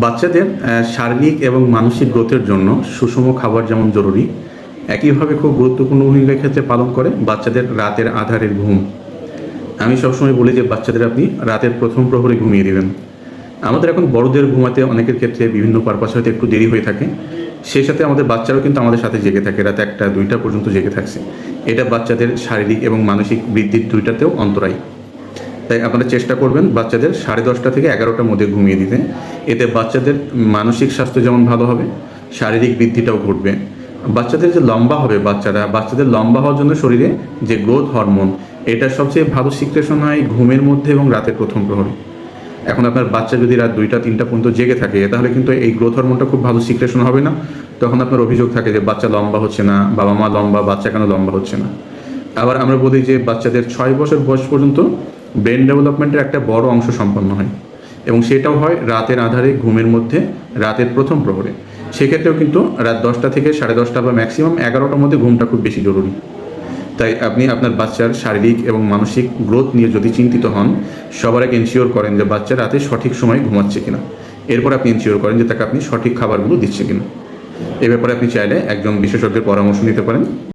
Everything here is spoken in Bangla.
বাচ্চাদের শারীরিক এবং মানসিক গ্রোথের জন্য সুষম খাবার যেমন জরুরি, একইভাবে খুব গুরুত্বপূর্ণ ভূমিকা ক্ষেত্রে পালন করে বাচ্চাদের রাতের আধারের ঘুম। আমি সবসময় বলি যে বাচ্চাদের আপনি রাতের প্রথম প্রহরে ঘুমিয়ে দেবেন। আমাদের এখন বড়দের ঘুমাতে অনেকের ক্ষেত্রে বিভিন্ন পারপাস হয়তো একটু দেরি হয়ে থাকে। সেই সাথে আমাদের বাচ্চারাও কিন্তু আমাদের সাথে জেগে থাকে, রাত একটা, দুইটা পর্যন্ত জেগে থাকছে। এটা বাচ্চাদের শারীরিক এবং মানসিক বৃদ্ধির দুইটাতেও অন্তরায়। তাই আপনারা চেষ্টা করবেন বাচ্চাদের সাড়ে দশটা থেকে এগারোটার মধ্যে ঘুমিয়ে দিতে। এতে বাচ্চাদের মানসিক স্বাস্থ্য যেমন ভালো হবে, শারীরিক বৃদ্ধিটাও ঘটবে। বাচ্চাদের যে লম্বা হবে বাচ্চারা, বাচ্চাদের লম্বা হওয়ার জন্য শরীরে যে গ্রোথ হরমোন এটা সবচেয়ে ভালো সিক্রেশন হয় ঘুমের মধ্যে এবং রাতের প্রথম প্রহরে। এখন আপনার বাচ্চা যদি রাত দুইটা, তিনটা পর্যন্ত জেগে থাকে, তাহলে কিন্তু এই গ্রোথ হরমোনটা খুব ভালো সিক্রেশন হবে না। তখন আপনার অভিযোগ থাকে যে বাচ্চা লম্বা হচ্ছে না বাবা মা লম্বা, বাচ্চা কেন লম্বা হচ্ছে না। আবার আমরা বলি যে বাচ্চাদের ছয় বছর বয়স পর্যন্ত ব্রেন ডেভেলপমেন্টের একটা বড় অংশ সম্পন্ন হয় এবং সেটাও হয় রাতের আধারে ঘুমের মধ্যে, রাতের প্রথম প্রহরে। সেক্ষেত্রেও কিন্তু রাত দশটা থেকে সাড়ে দশটা বা ম্যাক্সিমাম এগারোটার মধ্যে ঘুমটা খুব বেশি জরুরি। তাই আপনি আপনার বাচ্চার শারীরিক এবং মানসিক গ্রোথ নিয়ে যদি চিন্তিত হন, সবার আগে এনশিওর করেন যে বাচ্চা রাতে সঠিক সময়ে ঘুমাচ্ছে কিনা। এরপর আপনি এনশিওর করেন যে তাকে আপনি সঠিক খাবারগুলো দিচ্ছে কিনা। এ ব্যাপারে আপনি চাইলে একজন বিশেষজ্ঞের পরামর্শ নিতে পারেন।